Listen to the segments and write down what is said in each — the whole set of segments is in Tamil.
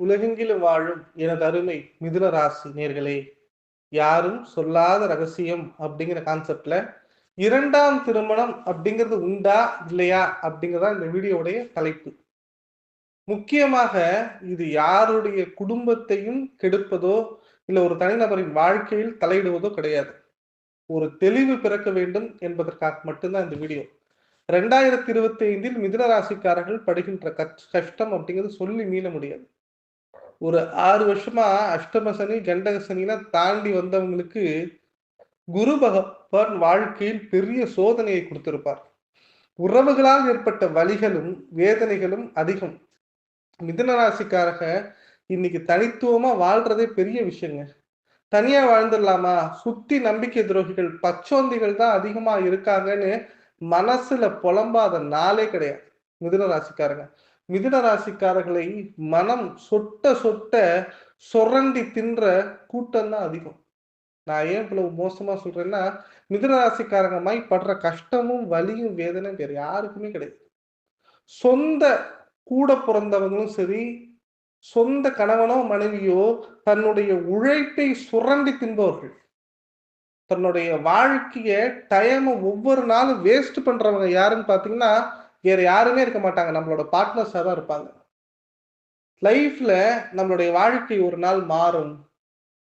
உலகெங்கிலும் வாழும் எனது அருமை மிதுன ராசி நேர்களே யாரும் சொல்லாத ரகசியம் அப்படிங்கிற கான்செப்ட்ல இரண்டாம் திருமணம் அப்படிங்கிறது உண்டா இல்லையா அப்படிங்கிறதா இந்த வீடியோவுடைய தலைப்பு. முக்கியமாக இது யாருடைய குடும்பத்தையும் கெடுப்பதோ இல்லை ஒரு தனிநபரின் வாழ்க்கையில் தலையிடுவதோ கிடையாது. ஒரு தெளிவு பிறக்க வேண்டும் என்பதற்காக மட்டும்தான் இந்த வீடியோ. ரெண்டாயிரத்தி இருபத்தி ஐந்தில் மிதுன ராசிக்காரர்கள் படுகின்ற கஷ்டம் அப்படிங்கிறது சொல்லி மீள முடியாது. ஒரு ஆறு வருஷமா அஷ்டம சனி கண்டக சனிலாம் தாண்டி வந்தவங்களுக்கு குரு பகவான் வாழ்க்கையில் பெரிய சோதனையை கொடுத்திருப்பார். உறவுகளால் ஏற்பட்ட வழிகளும் வேதனைகளும் அதிகம். மிதுன ராசிக்காரக இன்னைக்கு தனித்துவமா வாழ்றதே பெரிய விஷயங்க. தனியா வாழ்ந்துடலாமா? சுத்தி நம்பிக்கை துரோகிகள் பச்சோந்திகள் தான் அதிகமா இருக்காங்கன்னு மனசுல புலம்பாத நாளே கிடையாது. மிதுன ராசிக்காரங்க. மிதுன ராசிக்காரர்களை மனம் சொட்ட சொட்ட சொரண்டி தின்ற கூட்டம் தான் அதிகம். நான் ஏன் இவ்வளவு மோசமா சொல்றேன்னா மிதுன ராசிக்காரங்க மாதிரி படுற கஷ்டமும் வலியும் வேதனையும் வேற யாருக்குமே கிடையாது. சொந்த கூட பிறந்தவங்களும் சரி சொந்த கணவனோ மனைவியோ தன்னுடைய உழைப்பை சுரண்டி தின்பவர்கள். தன்னுடைய வாழ்க்கைய டைமை ஒவ்வொரு நாளும் வேஸ்ட் பண்றவங்க யாருன்னு பாத்தீங்கன்னா வேற யாருமே இருக்க மாட்டாங்க. நம்மளோட பார்ட்னர்ஸாக தான் இருப்பாங்க. லைஃப்ல நம்மளுடைய வாழ்க்கை ஒரு நாள் மாறும்.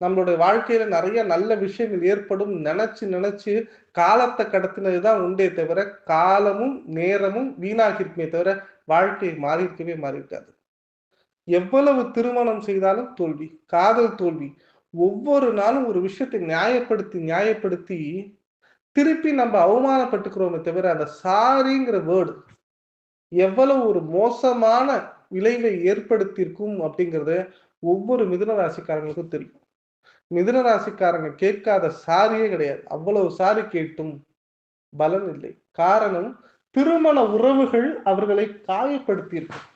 நம்மளுடைய வாழ்க்கையில நிறைய நல்ல விஷயங்கள் ஏற்படும். நினைச்சு நினைச்சு காலத்தை கடத்தினது தான் உண்டே தவிர காலமும் நேரமும் வீணாகிருக்குமே தவிர வாழ்க்கை மாறியிருக்கவே இருக்கவே எவ்வளவு திருமணம் செய்தாலும் தோல்வி காதல் தோல்வி ஒவ்வொரு நாளும் ஒரு விஷயத்தை நியாயப்படுத்தி நியாயப்படுத்தி திருப்பி நம்ம அவமானப்பட்டுக்கிறோமே தவிர அந்த சாரிங்கிற வேர்டு எவ்வளவு ஒரு மோசமான விளைவை ஏற்படுத்தியிருக்கும் அப்படிங்கிறத ஒவ்வொரு மிதுன ராசிக்காரங்களுக்கும் தெரியும். மிதுன ராசிக்காரங்க கேட்காத சாரியே கிடையாது. அவ்வளவு சாரி கேட்டும் பலன் இல்லை. காரணம் திருமண உறவுகள் அவர்களை காயப்படுத்தியிருக்கும்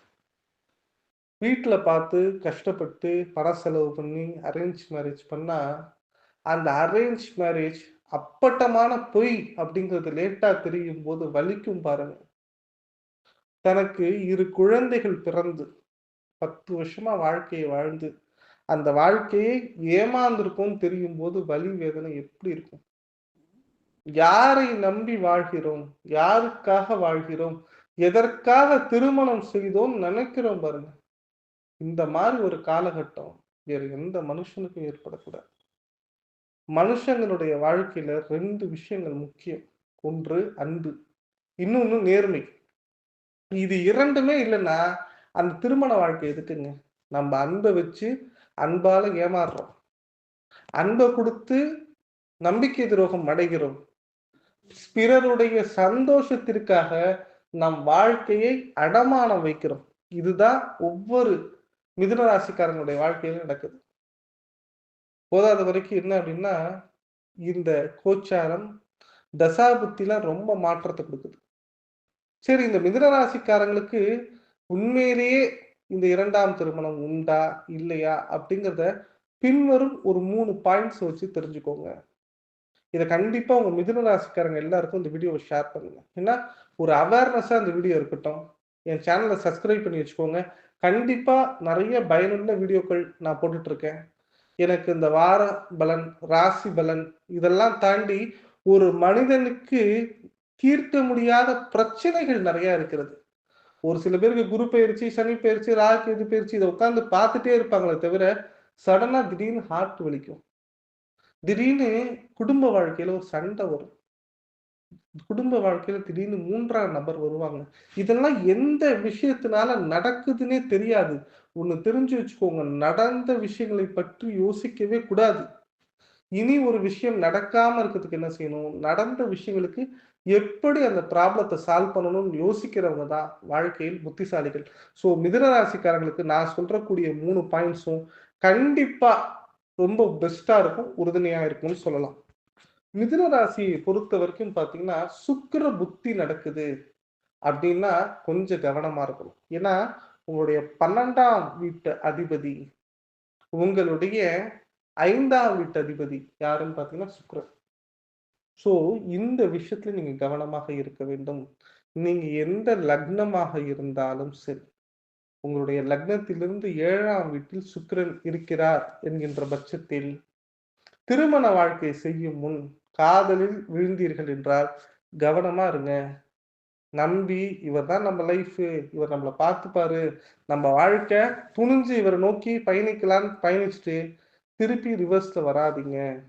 வீட்டில் பார்த்து கஷ்டப்பட்டு பண செலவு பண்ணி அரேஞ்ச் மேரேஜ் பண்ணால் அந்த அரேஞ்ச் மேரேஜ் அப்பட்டமான பொய் அப்படிங்கிறது லேட்டா தெரியும் போது வலிக்கும் பாருங்க. தனக்கு இரு குழந்தைகள் பிறந்து பத்து வருஷமா வாழ்க்கையை வாழ்ந்து அந்த வாழ்க்கையை ஏமாந்திருக்கும் தெரியும் போது வலி வேதனை எப்படி இருக்கும்? யாரை நம்பி வாழ்கிறோம்? யாருக்காக வாழ்கிறோம்? எதற்காக திருமணம் செய்தோம் நினைக்கிறோம் பாருங்க. இந்த மாதிரி ஒரு காலகட்டம் வேற எந்த மனுஷனுக்கும் ஏற்படக்கூடாது. மனுஷங்களுடைய வாழ்க்கையில ரெண்டு விஷயங்கள் முக்கியம். ஒன்று அன்பு. இன்னொன்னு நேர்மை. இது இரண்டுமே இல்லைன்னா அந்த திருமண வாழ்க்கை எதுக்குங்க? நம்ம அன்பை வச்சு அன்பால ஏமாறுறோம். அன்பை கொடுத்து நம்பிக்கை துரோகம் அடைகிறோம். பிறருடைய சந்தோஷத்திற்காக நம் வாழ்க்கையை அடமானம் வைக்கிறோம். இதுதான் ஒவ்வொரு மிதுன ராசிக்காரங்களுடைய வாழ்க்கையில நடக்குது. போதாத வரைக்கும் என்ன அப்படின்னா இந்த கோச்சாரம் தசாபுத்திலாம் ரொம்ப மாற்றத்தை கொடுக்குது. சரி இந்த மிதனராசிக்காரங்களுக்கு உண்மையிலேயே இந்த இரண்டாம் திருமணம் உண்டா இல்லையா அப்படிங்கிறத பின்வரும் ஒரு மூணு பாயிண்ட்ஸ் வச்சு தெரிஞ்சுக்கோங்க. இதை கண்டிப்பா உங்க மிதுன ராசிக்காரங்க எல்லாருக்கும் இந்த வீடியோவை ஷேர் பண்ணுங்க. ஏன்னா ஒரு அவேர்னஸா இந்த வீடியோ இருக்கட்டும். என் சேனலை சப்ஸ்கிரைப் பண்ணி வச்சுக்கோங்க. கண்டிப்பா நிறைய பயனுள்ள வீடியோக்கள் நான் போட்டுட்டு இருக்கேன். எனக்கு இந்த வார பலன் ராசி பலன் இதெல்லாம் தாண்டி ஒரு மனிதனுக்கு தீர்க்க முடியாத பிரச்சனைகள் நிறைய இருக்கிறது. ஒரு சில பேருக்கு குரு பயிற்சி சனி பயிற்சி ராகு இது பயிற்சி இதை உட்காந்து பார்த்துட்டே இருப்பாங்களே தவிர சடனா திடீர்னு ஹார்ட் வலிக்கும். திடீர்னு குடும்ப வாழ்க்கையில ஒரு சண்டை வரும். குடும்ப வாழ்க்கையில திடீர்னு மூன்றாம் நபர் வருவாங்க. இதெல்லாம் எந்த விஷயத்தினால நடக்குதுன்னே தெரியாது. ஒண்ணு தெரிஞ்சு வச்சுக்கோங்க நடந்த விஷயங்களை பற்றி யோசிக்கவே கூடாது. இனி ஒரு விஷயம் நடக்காம இருக்கிறதுக்கு என்ன செய்யணும்? நடந்த விஷயங்களுக்கு எப்படி அந்த ப்ராப்ளத்தை சால்வ் பண்ணணும்னு யோசிக்கிறவங்க தான் வாழ்க்கையில் புத்திசாலிகள். ஸோ மிதனராசிக்காரங்களுக்கு நான் சொல்றக்கூடிய மூணு பாயிண்ட்ஸும் கண்டிப்பா ரொம்ப பெஸ்டா இருக்கும் உறுதுணையா இருக்கும்னு சொல்லலாம். மிதுன ராசியை பொறுத்த வரைக்கும் பார்த்தீங்கன்னா சுக்கர புத்தி நடக்குது அப்படின்னா கொஞ்சம் கவனமா இருக்கணும். ஏன்னா உங்களுடைய பன்னெண்டாம் வீட்டு அதிபதி உங்களுடைய ஐந்தாம் வீட்டு அதிபதி யாருன்னு பார்த்தீங்கன்னா சுக்கரன். ஸோ இந்த விஷயத்துல நீங்க கவனமாக இருக்க வேண்டும். நீங்க எந்த லக்னமாக இருந்தாலும் சரி உங்களுடைய லக்னத்திலிருந்து ஏழாம் வீட்டில் சுக்கிரன் இருக்கிறார் என்கின்ற பட்சத்தில் திருமண வாழ்க்கை செய்யும் முன் காதலில் விழுந்தீர்கள் என்றால் கவனமா இருங்க. நம்பி இவர் தான் நம்ம லைஃப் இவர் நம்மளை பார்த்துப்பாரு. நம்ம வாழ்க்கை துணிஞ்சு இவரை நோக்கி பயணிக்கலான்னு பயணிச்சுட்டு திருப்பி ரிவர்ஸ்ல வராதீங்க.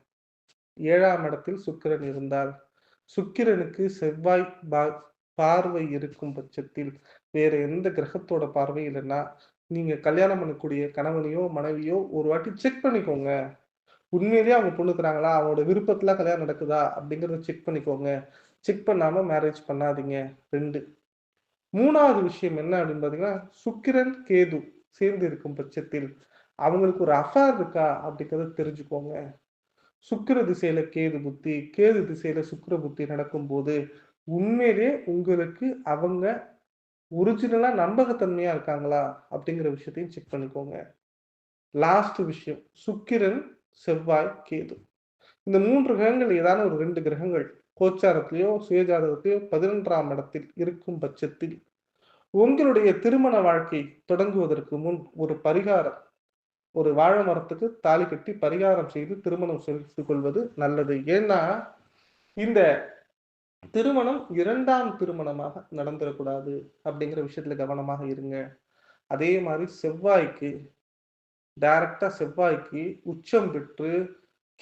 ஏழாம் இடத்தில் சுக்கிரன் இருந்தால் சுக்கிரனுக்கு செவ்வாய் பா- பார்வை இருக்கும் பட்சத்தில் வேற எந்த கிரகத்தோட பார்வை இல்லைன்னா நீங்க கல்யாணம் பண்ணக்கூடிய கணவனையோ மனைவியோ ஒரு வாட்டி செக் பண்ணிக்கோங்க. உண்மையிலேயே அவங்க பொண்ணுக்குறாங்களா அவங்களோட விருப்பத்துல கல்யாணம் நடக்குதா? அப்படிங்கறத செக் பண்ணிக்கோங்க. செக் பண்ணாம மேரேஜ் பண்ணாதீங்க. ரெண்டு. மூணாவது விஷயம் என்ன அப்படின்னு பாத்தீங்கன்னா சுக்கிரன் கேது சேர்ந்து இருக்கும் பட்சத்தில் அவங்களுக்கு ஒரு அஃபேர் இருக்கா அப்படிங்கறத தெரிஞ்சுக்கோங்க. சுக்கிர திசையில கேது புத்தி கேது திசையில சுக்கிர புத்தி நடக்கும்போது உண்மையிலே உங்களுக்கு அவங்க ஒரிஜினலா நம்பகத்தன்மையா இருக்காங்களா அப்படிங்கிற விஷயத்தையும் செக் பண்ணிக்கோங்க. லாஸ்ட் விஷயம். சுக்கிரன் செவ்வாய் கேது. இந்த மூன்று கிரகங்கள் ஏதான ஒரு ரெண்டு கிரகங்கள் கோச்சாரத்திலேயோ சுயஜாதகத்திலேயோ பதினொன்றாம் இடத்தில் இருக்கும் பட்சத்தில் உங்களுடைய திருமண வாழ்க்கை தொடங்குவதற்கு முன் ஒரு பரிகாரம் ஒரு வாழை மரத்துக்கு தாலி கட்டி பரிகாரம் செய்து திருமணம் செய்து கொள்வது நல்லது. ஏன்னா இந்த திருமணம் இரண்டாம் திருமணமாக நடந்துடக்கூடாது அப்படிங்கிற விஷயத்துல கவனமாக இருங்க. அதே மாதிரி செவ்வாய்க்கு டைரக்டா செவ்வாய்க்கு உச்சம் பெற்று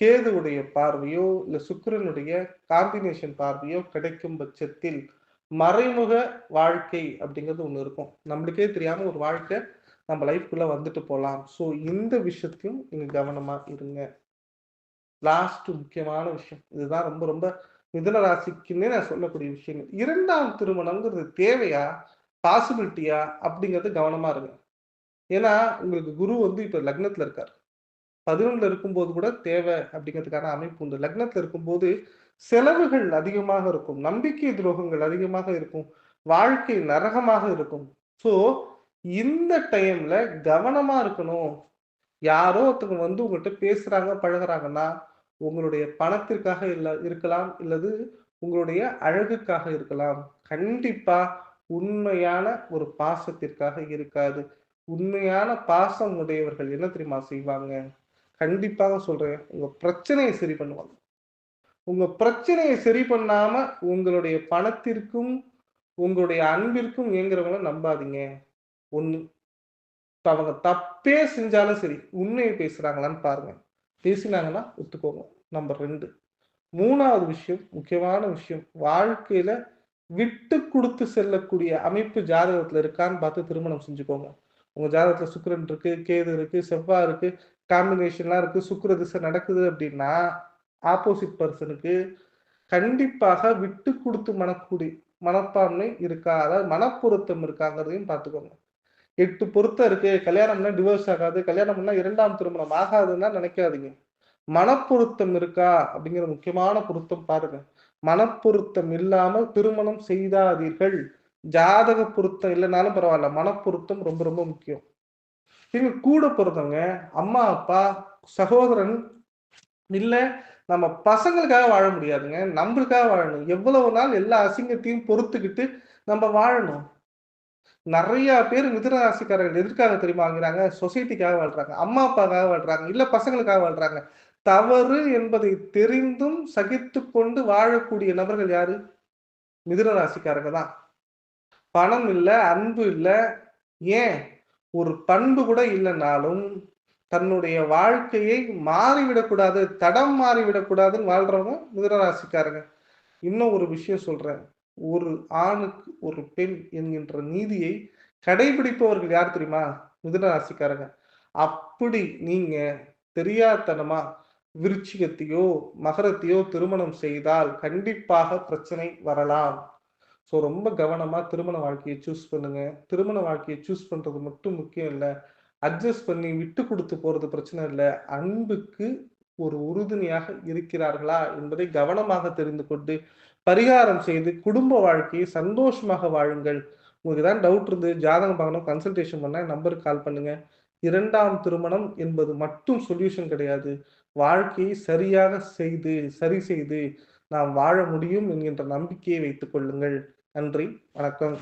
கேதுவுடைய பார்வையோ இல்ல சுக்கரனுடைய காம்பினேஷன் பார்வையோ கிடைக்கும் பட்சத்தில் மறைமுக வாழ்க்கை அப்படிங்கிறது ஒண்ணு இருக்கும். நம்மளுக்கே தெரியாம ஒரு வாழ்க்கை நம்ம லைஃப்குள்ள வந்துட்டு போகலாம் ஸோ இந்த விஷயத்தையும் நீங்க கவனமா இருங்க. லாஸ்ட் முக்கியமான விஷயம். இதுதான் ரொம்ப ரொம்ப மிதுன ராசிக்குன்னே நான் சொல்லக்கூடிய விஷயங்கள். இரண்டாம் திருமணம்ங்கிறது தேவையா? பாசிபிலிட்டியா அப்படிங்கிறது கவனமா இருங்க. ஏன்னா உங்களுக்கு குரு வந்து இப்ப லக்னத்துல இருக்கார். பதினொன்னுல இருக்கும்போது கூட தேவை அப்படிங்கிறதுக்கான அமைப்பு உண்டு. லக்னத்துல இருக்கும்போது செலவுகள் அதிகமாக இருக்கும். நம்பிக்கை துரோகங்கள் அதிகமாக இருக்கும். வாழ்க்கை நரகமாக இருக்கும். ஸோ இந்த டைம்ல கவனமா இருக்கணும். யாரோ ஒருத்தவங்க வந்து உங்கள்கிட்ட பேசுறாங்க பழகுறாங்கன்னா உங்களுடைய பணத்திற்காக இல்ல இருக்கலாம். இல்லது உங்களுடைய அழகுக்காக இருக்கலாம். கண்டிப்பா உண்மையான ஒரு பாசத்திற்காக இருக்காது. உண்மையான பாசம் உடையவர்கள் என்ன தெரியுமா செய்வாங்க? கண்டிப்பாக சொல்றேன். உங்க பிரச்சனையை சரி பண்ணுவாங்க. உங்க பிரச்சனையை சரி பண்ணாம உங்களுடைய பணத்திற்கும் உங்களுடைய அன்பிற்கும் இயங்குறவங்கள நம்பாதீங்க. ஒண்ணு அவங்க தப்பே செஞ்சாலும் சரி உண்மையை பேசுறாங்களான்னு பாருங்க. பேசினாங்கன்னா ஒத்துக்கோங்க. நம்பர் ரெண்டு. மூணாவது விஷயம் முக்கியமான விஷயம் வாழ்க்கையில விட்டு கொடுத்து செல்லக்கூடிய அமைப்பு ஜாதகத்துல இருக்கான்னு பார்த்து திருமணம் செஞ்சுக்கோங்க. உங்க ஜாதகத்துல சுக்கரன் இருக்கு கேது இருக்கு செவ்வாய் இருக்கு காம்பினேஷன்லாம் இருக்கு சுக்கர திசை நடக்குது அப்படின்னா ஆப்போசிட் பர்சனுக்கு கண்டிப்பாக விட்டு கொடுத்து மனக்கூடி மனப்பான்மை இருக்கா அதாவது மனப்பொருத்தம் இருக்காங்கிறதையும் பார்த்துக்கோங்க. எட்டு பொருத்தம் இருக்கு கல்யாணம் டிவோர்ஸ் ஆகாது கல்யாணம் இரண்டாம் திருமணம் ஆகாதுன்னா நினைக்காதீங்க. மனப்பொருத்தம் இருக்கா அப்படிங்கிற முக்கியமான பொருத்தம் பாருங்க. மனப்பொருத்தம் இல்லாமல் திருமணம் செய்தாதீர்கள். ஜாதக பொருத்தம் இல்லைனாலும் பரவாயில்ல. மனப்பொருத்தம் ரொம்ப ரொம்ப முக்கியம். இவங்க கூட பிறந்தவங்க அம்மா அப்பா சகோதரன் இல்லை நம்ம பசங்களுக்காக வாழ முடியாதுங்க. நம்மளுக்காக வாழணும். எவ்வளவு நாள் எல்லா அசிங்கத்தையும் பொறுத்துக்கிட்டு நம்ம வாழணும். நிறைய பேர் மிதனராசிக்காரர்கள் எதற்காக தெரியுமா வாங்குறாங்க? சொசைட்டிக்காக வாழ்றாங்க. அம்மா அப்பாக்காக வாழ்றாங்க. இல்ல பசங்களுக்காக வாழ்றாங்க. தவறு என்பதை தெரிந்தும் சகித்து கொண்டு வாழக்கூடிய நபர்கள் யாரு? மிதுன ராசிக்காரங்க தான். பணம் இல்லை அன்பு இல்லை. ஏன்? ஒரு பண்பு கூட இல்லைனாலும் தன்னுடைய வாழ்க்கையை மாறிவிடக்கூடாது தடம் மாறிவிடக்கூடாதுன்னு வாழ்றவங்க மிதனராசிக்காரங்க. இன்னும் ஒரு விஷயம் சொல்றேன். ஒரு ஆணுக்கு ஒரு பெண் என்கின்ற நீதியை கடைபிடிப்பவர்கள் யார் தெரியுமா? மிதனராசிக்காரங்க. அப்படி நீங்க தெரியாதனமா விருச்சிகத்தையோ மகரத்தையோ திருமணம் செய்தால் கண்டிப்பாக பிரச்சனை வரலாம். ஸோ ரொம்ப கவனமாக திருமண வாழ்க்கையை சூஸ் பண்ணுங்க. திருமண வாழ்க்கையை சூஸ் பண்ணுறது மட்டும் முக்கியம் இல்லை. அட்ஜஸ்ட் பண்ணி விட்டு கொடுத்து போகிறது பிரச்சனை இல்லை. அன்புக்கு ஒரு உறுதுணையாக இருக்கிறார்களா என்பதை கவனமாக தெரிந்து கொண்டு பரிகாரம் செய்து குடும்ப வாழ்க்கையை சந்தோஷமாக வாழுங்கள். உங்களுக்கு தான் டவுட் இருந்து ஜாதகம் பார்க்கணும் கன்சல்டேஷன் பண்ண நம்பருக்கு கால் பண்ணுங்க. இரண்டாம் திருமணம் என்பது மட்டும் சொல்யூஷன் கிடையாது. வாழ்க்கையை சரியாக செய்து சரி செய்து நாம் வாழ முடியும் என்கின்ற நம்பிக்கையை வைத்துக் கொள்ளுங்கள். நன்றி. வணக்கம்.